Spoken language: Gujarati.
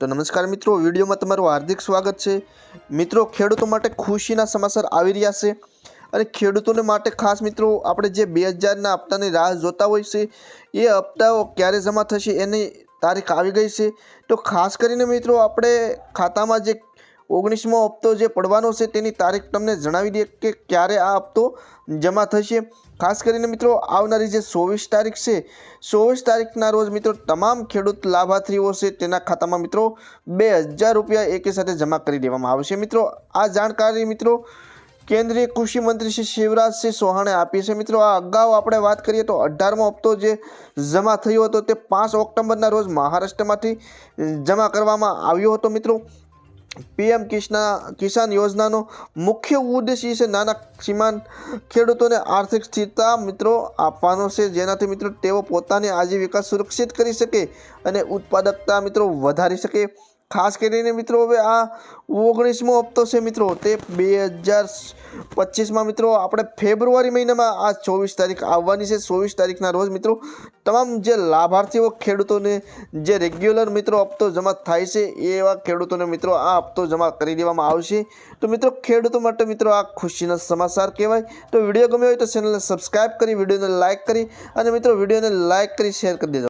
તો નમસ્કાર મિત્રો, વિડીયોમાં તમારું હાર્દિક સ્વાગત છે. મિત્રો, ખેડૂતો માટે ખુશીના સમાચાર આવી રહ્યા છે. અને ખેડૂતોને માટે ખાસ મિત્રો, આપણે જે બે હજારના હપ્તાની રાહ જોતા હોય છે, એ હપ્તાઓ ક્યારે જમા થશે એની તારીખ આવી ગઈ છે. તો ખાસ કરીને મિત્રો, આપણે ખાતામાં જે ઓગણીસમો હપ્તો જે પડવાનો છે તેની તારીખ તમને જણાવી દઈએ કે ક્યારે આ હપ્તો જમા થશે. ખાસ કરીને મિત્રો, આવનારી જે ચોવીસ તારીખ છે, ચોવીસ તારીખના રોજ મિત્રો તમામ ખેડૂત લાભાર્થીઓ છે તેના ખાતામાં મિત્રો બે હજાર રૂપિયા એકે સાથે જમા કરી દેવામાં આવશે. મિત્રો, આ જાણકારી મિત્રો કેન્દ્રીય કૃષિ મંત્રી શ્રી શિવરાજસિંહ ચૌહાણે આપી છે. મિત્રો, આ અગાઉ આપણે વાત કરીએ તો અઢારમો હપ્તો જે જમા થયો હતો તે પાંચ ઓક્ટોબરના રોજ મહારાષ્ટ્રમાંથી જમા કરવામાં આવ્યો હતો. મિત્રો પીએમ કિસના કિસાન યોજનાનો મુખ્ય ઉદ્દેશ્ય છે નાના સીમાંત ખેડૂતોને આર્થિક સ્થિરતા મિત્રો આપવાનો છે. જેનાથી મિત્રો તેઓ પોતાની આજીવિકા સુરક્ષિત કરી શકે અને ઉત્પાદકતા મિત્રો વધારી શકે. ખાસ કરીને મિત્રો હવે આ ઓગણીસમો હપ્તો છે મિત્રો. તે બે હજાર પચીસમાં મિત્રો આપણે ફેબ્રુઆરી મહિનામાં આ ચોવીસ તારીખ આવવાની છે. ચોવીસ તારીખના રોજ મિત્રો તમામ જે લાભાર્થીઓ, ખેડૂતોને જે રેગ્યુલર મિત્રો હપ્તો જમા થાય છે, એવા ખેડૂતોને મિત્રો આ હપ્તો જમા કરી દેવામાં આવશે. તો મિત્રો ખેડૂતો માટે મિત્રો આ ખુશીના સમાચાર કહેવાય. તો વીડિયો ગમ્યો હોય તો ચેનલને સબસ્ક્રાઈબ કરી, વિડીયોને લાઇક કરી અને મિત્રો વિડીયોને લાઇક કરી શેર કરી દેજો.